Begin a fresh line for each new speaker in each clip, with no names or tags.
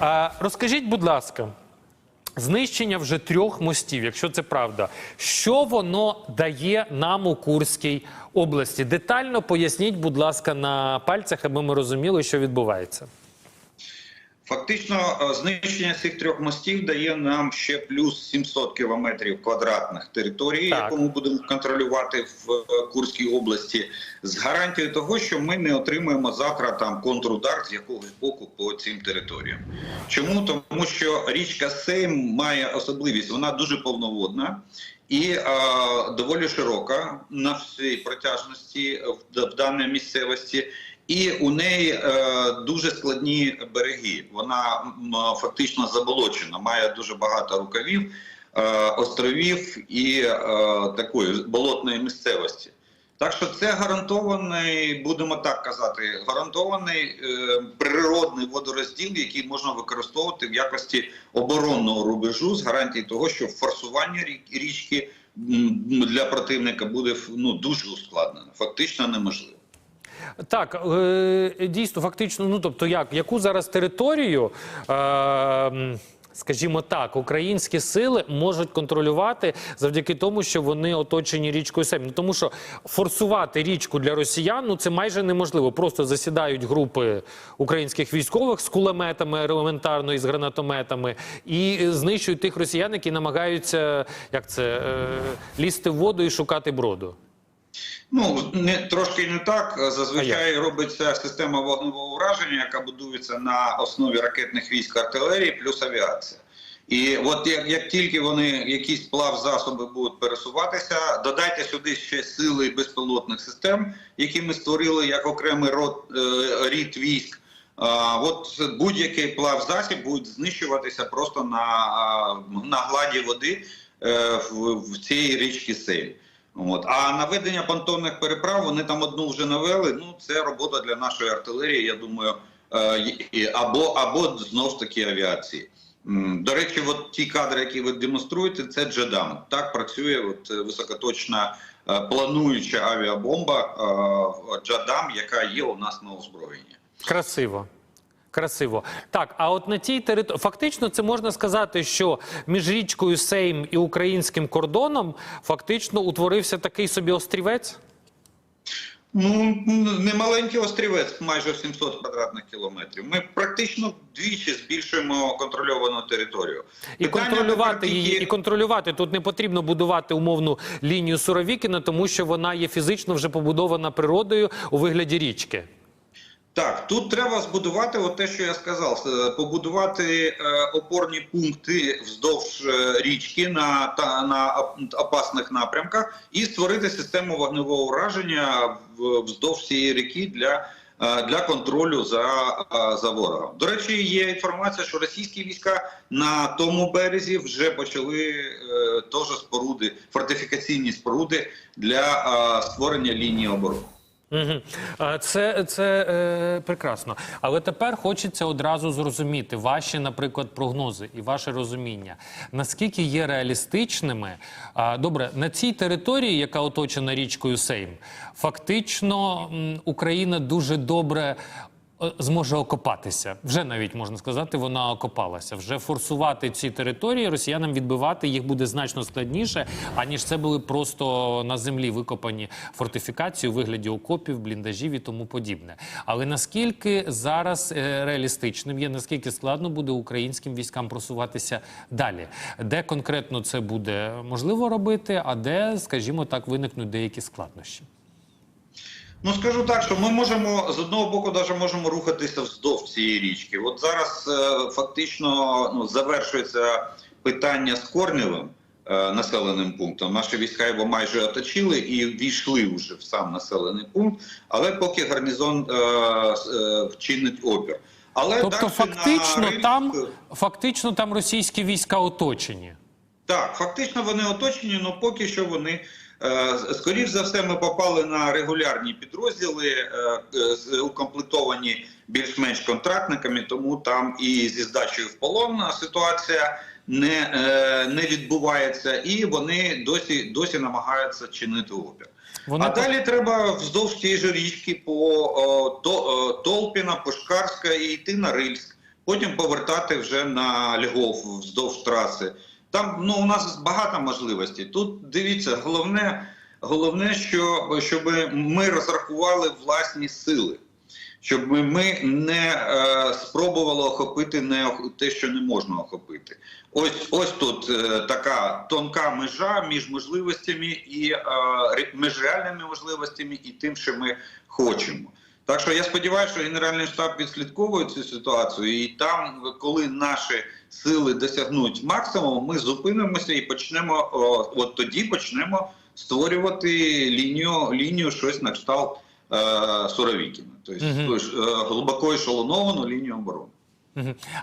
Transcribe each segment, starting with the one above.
А, розкажіть, будь ласка, знищення вже трьох мостів, якщо це правда, що воно дає нам у Курській області? Детально поясніть, будь ласка, на пальцях, аби ми розуміли, що відбувається.
Фактично, е, знищення цих трьох мостів дає нам ще плюс 700 кілометрів квадратних території,
Так.
яку ми будемо контролювати в е, Курській області, з гарантією того, що ми не отримаємо завтра там контрудар з якогось боку по цим територіям. Чому тому, що річка Сейм має особливість, вона дуже повноводна. І е, доволі широка на всій протяжності в, в даній місцевості, і у неї е, дуже складні береги. Вона фактично заболочена, має дуже багато рукавів, е, островів і е, такої болотної місцевості. Так що це гарантований, будемо так казати, гарантований е, природний водорозділ, який можна використовувати в якості оборонного рубежу з гарантії того, що форсування рі- річки для противника буде ну дуже ускладнено, фактично неможливо.
Так, е, дійсно, фактично, ну тобто, як яку зараз територію, е, скажімо так, українські сили можуть контролювати завдяки тому, що вони оточені річкою Семь. Ну тому що форсувати річку для росіян ну це майже неможливо. Просто засідають групи українських військових з кулеметами елементарно і з гранатометами і знищують тих росіян, які намагаються як це е, лізти в воду і шукати броду.
Ну не трошки не так. Зазвичай робиться система вогневого ураження, яка будується на основі ракетних військ артилерії плюс авіація. І от як, як тільки вони якісь плав засоби будуть пересуватися, додайте сюди ще сили безпілотних систем, які ми створили як окремий род е, рід військ. А, от будь-який плав засіб буде знищуватися просто на, на гладі води е, в, в цій річці Сель. От. А наведення понтонних переправ вони там одну вже навели. Ну це робота для нашої артилерії. Я думаю, е, або або знов ж таки авіації. До речі, от ті кадри, які ви демонструєте, це Джедам. Так працює от високоточна е, плануюча авіабомба е, Джадам, яка є у нас на озброєнні.
Красиво. Красиво. Так, а от на тій території фактично це можна сказати, що між річкою Сейм і українським кордоном фактично утворився такий собі острівець.
Ну не маленький острівець, майже 700 квадратних кілометрів. Ми практично вдвічі збільшуємо контрольовану територію.
І
Питання
контролювати її, і контролювати тут не потрібно будувати умовну лінію Суровікіна, тому що вона є фізично вже побудована природою у вигляді річки.
Так, тут треба збудувати от те, що я сказав, е, побудувати е, опорні пункти вздовж е, річки на, та, на оп- опасних напрямках і створити систему вогневого ураження вздовж цієї ріки для, е, для контролю за, е, за ворогом. До речі, є інформація, що російські війська на тому березі вже почали е, теж споруди, фортифікаційні споруди для е, створення лінії оборони.
Це, це е, прекрасно. Але тепер хочеться одразу зрозуміти ваші, наприклад, прогнози і ваше розуміння. Наскільки є реалістичними? Добре, на цій території, яка оточена річкою Сейм, фактично Україна дуже добре. Зможе окопатися вже навіть можна сказати, вона окопалася. Вже форсувати ці території росіянам відбивати їх буде значно складніше, аніж це були просто на землі викопані фортифікації у вигляді окопів, бліндажів і тому подібне. Але наскільки зараз е, реалістичним є, наскільки складно буде українським військам просуватися далі? Де конкретно це буде можливо робити, а де, скажімо так, виникнуть деякі складнощі?
Ну скажу так, що ми можемо з одного боку даже можемо рухатися вздовж цієї річки. От зараз е, фактично ну, завершується питання з Корнєвим е, населеним пунктом. Наші війська його майже оточили і війшли вже в сам населений пункт, але поки гарнізон е, е, вчинить опір. Але
Тобто, фактично,
Рильськ-
там фактично там російські війська оточені.
Так, фактично вони оточені, але поки що вони. Е, Скоріше за все, ми попали на регулярні підрозділи, е, е, укомплектовані більш-менш контрактниками, тому там і зі здачею в полон ситуація не, не відбувається, і вони досі, досі намагаються чинити опір.
Вони
а далі треба вздовж тієї ж річки по то, о, Толпіна, Пушкарська і йти на Рильськ. потім повертати вже на Львов вздовж траси. Там ну у нас багато можливостей. Тут дивіться, головне, головне, що щоб ми розрахували власні сили, щоб ми, не е, спробували охопити не те, що не можна охопити. Ось ось тут е, така тонка межа між можливостями і е, між реальними можливостями і тим, що ми хочемо. Так що я сподіваюся, що Генеральний штаб відслідковує цю ситуацію, і там, коли наші сили досягнуть максимуму, ми зупинимося і почнемо о, от тоді почнемо створювати лінію, лінію щось на кшталт е, Суровікіна, тобто
Мгм.
е, глибоко ешелоновану лінію оборони.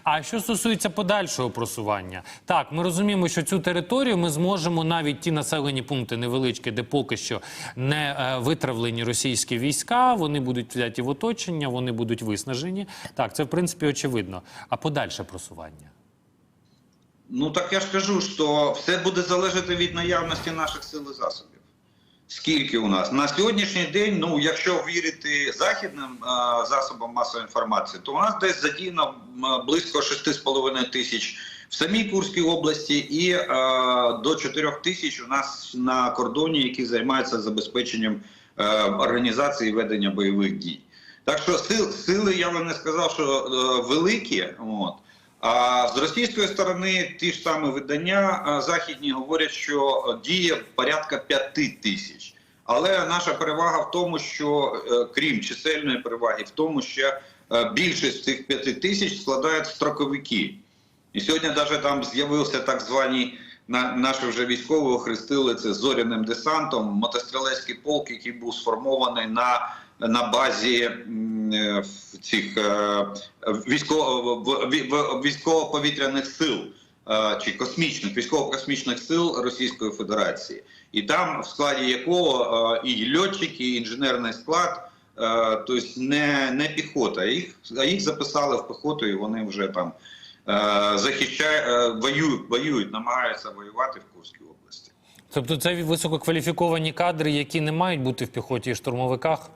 А що стосується подальшого просування, так ми розуміємо, що цю територію ми зможемо навіть ті населені пункти невеличкі, де поки що не е, витравлені російські війська, вони будуть взяті в оточення, вони будуть виснажені. Так, це в принципі очевидно. А подальше просування.
Ну так я ж кажу, що все буде залежати від наявності наших сил і засобів. Скільки у нас на сьогоднішній день, ну якщо вірити західним е, засобам масової інформації, то у нас десь задіяно близько 6,5 тисяч в самій Курській області і е, до 4 тисяч у нас на кордоні, які займаються забезпеченням е, організації ведення бойових дій. Так що сил, сили я би не сказав, що е, великі. От. А з російської сторони ті ж самі видання західні говорять, що діє порядка п'яти тисяч. Але наша перевага в тому, що е, крім чисельної переваги, в тому, що е, більшість цих п'яти тисяч складають строковики. І сьогодні навіть там з'явився так звані на наші вже військові охрестили це зоряним десантом, мотострілецький полк, який був сформований на, на базі в цих е, в- в- в- військово-повітряних сил е, чи космічних військово-космічних сил Російської Федерації, і там в складі якого е, і льотчики, і інженерний склад. е, Тобто не, не піхота, їх, а їх записали в піхоту, і вони вже там е, захищають, е, воюють, воюють, намагаються воювати в Курській області.
Тобто, це висококваліфіковані кадри, які не мають бути в піхоті і штурмовиках.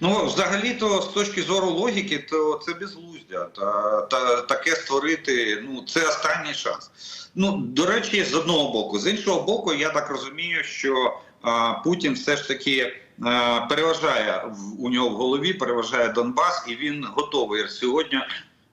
Ну, взагалі-то, з точки зору логіки, то це безглуздя. Та, та таке створити, ну це останній шанс. Ну, до речі, з одного боку, з іншого боку, я так розумію, що а, Путін все ж таки а, переважає в у нього в голові, переважає Донбас, і він готовий сьогодні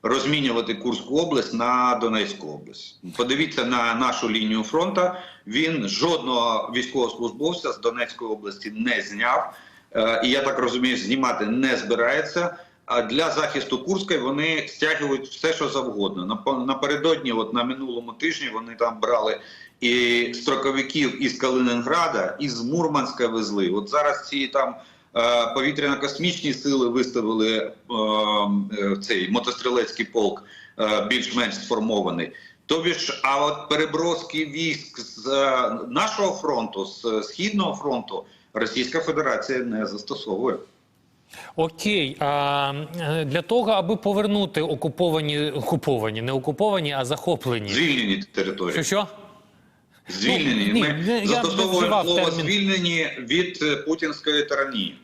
розмінювати Курську область на Донецьку область. Подивіться на нашу лінію фронту. Він жодного військовослужбовця з Донецької області не зняв. Е, і я так розумію, знімати не збирається. А для захисту Курської вони стягують все, що завгодно. Напередодні, от на минулому тижні, вони там брали і строковиків із Калининграда, і з Мурманська везли. От зараз ці там е, повітряно-космічні сили виставили е, цей мотострілецький полк більш-менш сформований. Тобі ж, а от переброски військ з нашого фронту, з східного фронту, Російська Федерація не застосовує.
Окей, а е, для того, аби повернути окуповані, окуповані, не окуповані, а захоплені.
Звільнені території.
Що що?
Звільнені.
Ну, ні,
Ми
я
застосовуємо слово
термін.
звільнені від е, путінської тиранії.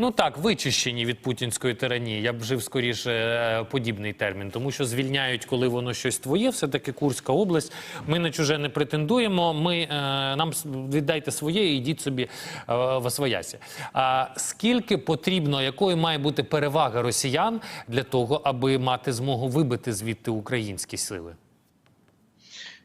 Ну так, вичищені від путінської тиранії. Я б вжив скоріше е, подібний термін, тому що звільняють, коли воно щось твоє, все таки Курська область. Ми на чуже не претендуємо. Ми е, нам віддайте своє і йдіть собі е, в освоясі. А скільки потрібно, якою має бути перевага росіян для того, аби мати змогу вибити звідти українські сили?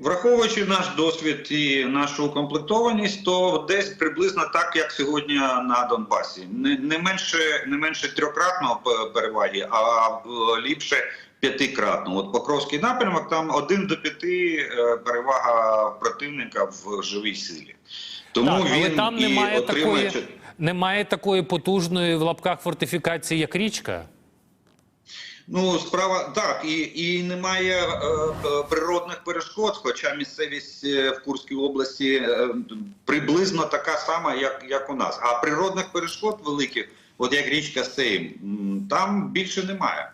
Враховуючи наш досвід і нашу укомплектованість, то десь приблизно так, як сьогодні на Донбасі. Не, не менше не менше трьохкратного переваги, а е, ліпше п'ятикратно. От Покровський напрямок там один до п'яти е, перевага противника в живій силі. Тому
так, але
він
там
і
немає
отримує
такої, немає такої потужної в лапках фортифікації, як річка.
Ну, справа так, і, і немає е, е, природних перешкод, хоча місцевість е, в Курській області е, приблизно така сама, як, як у нас. А природних перешкод великих, от як річка Сейм, там більше немає.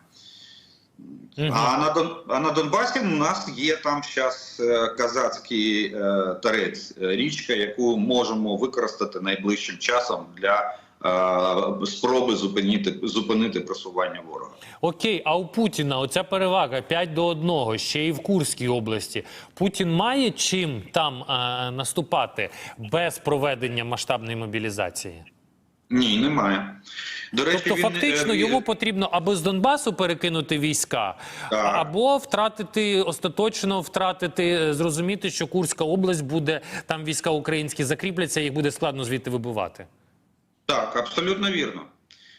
А на Дон а на Донбасі у нас є там зараз казацький е, тарець, е, річка, яку можемо використати найближчим часом для спроби зупинити зупинити просування ворога.
Окей, а у Путіна оця перевага 5 до 1, ще й в Курській області. Путін має чим там е, наступати без проведення масштабної мобілізації?
Ні, немає. До речі,
Тобто,
він,
фактично,
е,
йому потрібно або з Донбасу перекинути війська,
Так.
або втратити остаточно втратити, е, зрозуміти, що Курська область буде там війська українські закріпляться, їх буде складно звідти вибивати.
Так, абсолютно вірно.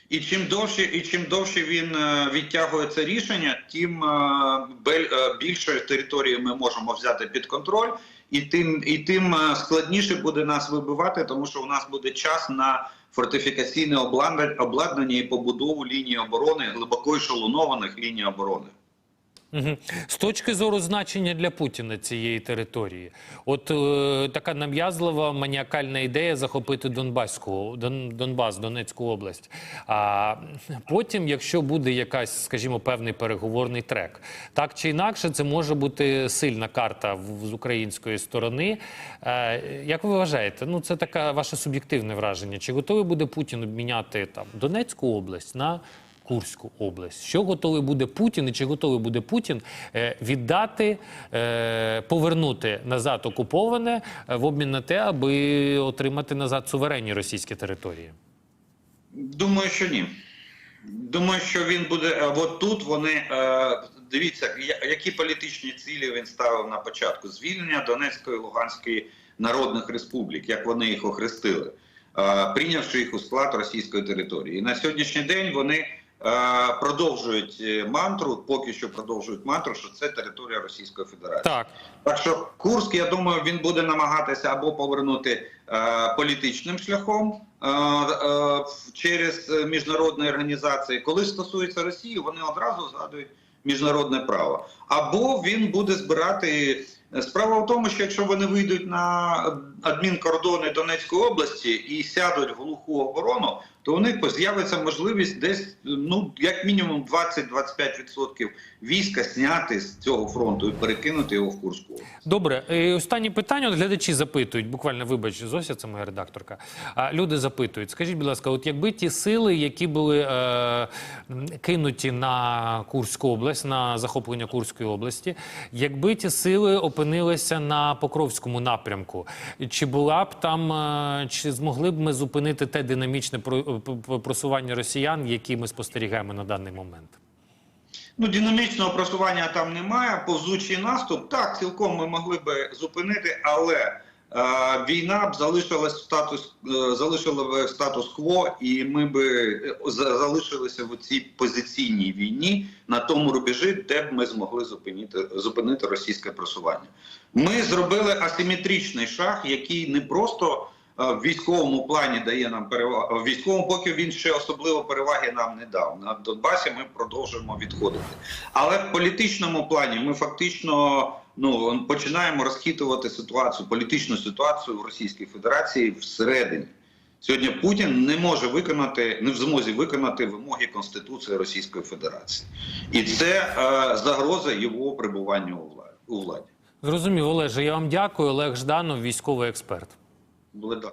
І чим довше, і чим довше він е, відтягує це рішення, тим е, е, більше території ми можемо взяти під контроль, і тим і тим складніше буде нас вибивати, тому що у нас буде час на фортифікаційне обладнання, і побудову лінії оборони, глибоко ешелонованих ліній оборони.
З точки зору значення для Путіна цієї території, от е, така нам'язлива маніакальна ідея захопити Донбаську, Дон, Донбас, Донецьку область. А потім, якщо буде якась, скажімо, певний переговорний трек, так чи інакше, це може бути сильна карта в- з української сторони. Е, як ви вважаєте? Ну це таке ваше суб'єктивне враження. Чи готовий буде Путін обміняти там Донецьку область на Курську область. Що готовий буде Путін, і чи готовий буде Путін е, віддати, е, повернути назад окуповане е, в обмін на те, аби отримати назад суверенні російські території?
Думаю, що ні. Думаю, що він буде. От тут вони дивіться, які політичні цілі він ставив на початку: звільнення Донецької Луганської народних республік, як вони їх охрестили, прийнявши їх у склад російської території. І на сьогоднішній день вони продовжують е, мантру, поки що продовжують мантру, що це територія Російської Федерації.
Так.
Так що Курськ, я думаю, він буде намагатися або повернути е, політичним шляхом е, е, через е, міжнародні організації. Коли стосується Росії, вони одразу згадують міжнародне право. Або він буде збирати. Справа в тому, що якщо вони вийдуть на адмінкордони Донецької області і сядуть в глуху оборону, то у них з'явиться можливість десь ну як мінімум 20-25% війська зняти з цього фронту і перекинути його в Курську.
Добре, і останнє питання. От глядачі запитують, буквально вибач, Зося, це моя редакторка. А люди запитують: скажіть, будь ласка, от якби ті сили, які були е, кинуті на Курську область, на захоплення Курської області, якби ті сили опинилися на Покровському напрямку, чи була б там, е, чи змогли б ми зупинити те динамічне про- просування росіян, які ми спостерігаємо на даний момент?
Ну, динамічного просування там немає. Повзучий наступ так цілком ми могли би зупинити, але е, війна б залишилась статус е, залишила б статус-кво, і ми би е, за- залишилися в цій позиційній війні на тому рубежі, де б ми змогли зупинити зупинити російське просування. Ми зробили асиметричний шаг, який не просто е, в військовому плані дає нам перевагу. В військовому поки він ще особливо переваги нам не дав. На Донбасі ми продовжуємо відходити. Але в політичному плані ми фактично ну починаємо розхитувати ситуацію, політичну ситуацію в Російській Федерації всередині. Сьогодні Путін не може виконати, не в змозі виконати вимоги Конституції Російської Федерації, і це е, загроза його перебування у владі. У владі.
Зрозумів, Олеже, я вам дякую. Олег Жданов, військовий експерт.
Бледа.